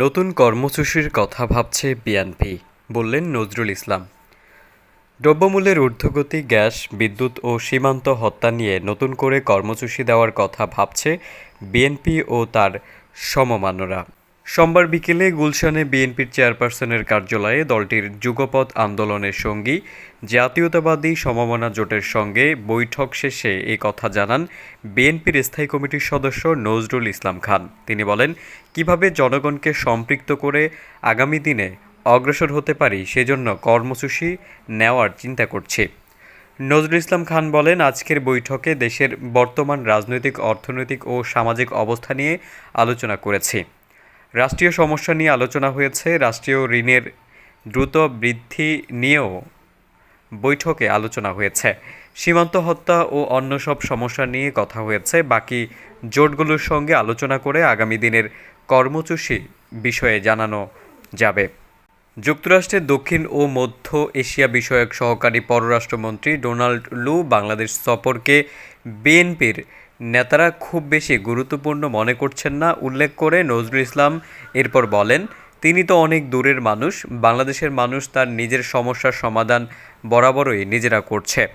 নতুন কর্মসূচির কথা ভাবছে বিএনপি, বললেন নজরুল ইসলাম। দ্রব্যমূল্যের ঊর্ধ্বগতি, গ্যাস, বিদ্যুৎ ও সীমান্ত হত্যা নিয়ে নতুন করে কর্মসূচি দেওয়ার কথা ভাবছে বিএনপি ও তার সমমানরা। সোমবার বিকেলে গুলশানে বিএনপির চেয়ারপারসনের কার্যালয়ে দলটির যুগপৎ আন্দোলনের সঙ্গী, জাতীয়তাবাদী সমমনা জোটের সঙ্গে বৈঠক শেষে এ কথা জানান বিএনপির স্থায়ী কমিটির সদস্য নজরুল ইসলাম খান। তিনি বলেন, কীভাবে জনগণকে সম্পৃক্ত করে আগামী দিনে অগ্রসর হতে পারি সেজন্য কর্মসূচি নেওয়ার চিন্তা করছি। নজরুল ইসলাম খান বলেন, আজকের বৈঠকে দেশের বর্তমান রাজনৈতিক, অর্থনৈতিক ও সামাজিক অবস্থা নিয়ে আলোচনা করেছি। রাষ্ট্রীয় সমস্যা নিয়ে আলোচনা হয়েছে। রাষ্ট্রীয় ঋণের দ্রুত বৃদ্ধি নিয়েও বৈঠকে আলোচনা হয়েছে। সীমান্ত হত্যা ও অন্য সব সমস্যা নিয়ে কথা হয়েছে। বাকি জোটগুলোর সঙ্গে আলোচনা করে আগামী দিনের কর্মসূচি বিষয়ে জানানো যাবে। যুক্তরাষ্ট্রের দক্ষিণ ও মধ্য এশিয়া বিষয়ক সহকারী পররাষ্ট্রমন্ত্রী ডোনাল্ড লু বাংলাদেশ সফরকে বিএনপির নেতারা খুব বেশি গুরুত্বপূর্ণ মনে করছেন না, উল্লেখ করে নজরুল ইসলাম এরপর বলেন, তিনি তো অনেক দূরের মানুষ, বাংলাদেশের মানুষ তার নিজের সমস্যার সমাধান বরাবরই নিজেরা করছে।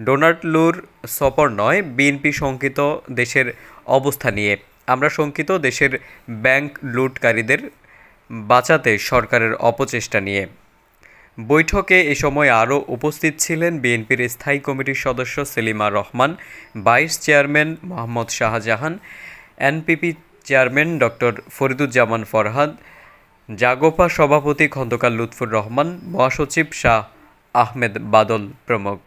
ডোনাল্ড লুর সফর নয়, বিএনপি শঙ্কিত দেশের অবস্থা নিয়ে। আমরা শঙ্কিত দেশের ব্যাংক লুটকারীদের বাঁচাতে সরকারের অপচেষ্টা নিয়ে। বৈঠকে এ সময় আরও উপস্থিত ছিলেন বিএনপির স্থায়ী কমিটির সদস্য Selima Rahman, vice chairman Mohammad Shahjahan, NPP chairman doctor Fariduzzaman Farhad Jagopa সভাপতি খন্দকার লুৎফুর রহমান, মহাসচিব শাহ আহমেদ বাদল প্রমুখ।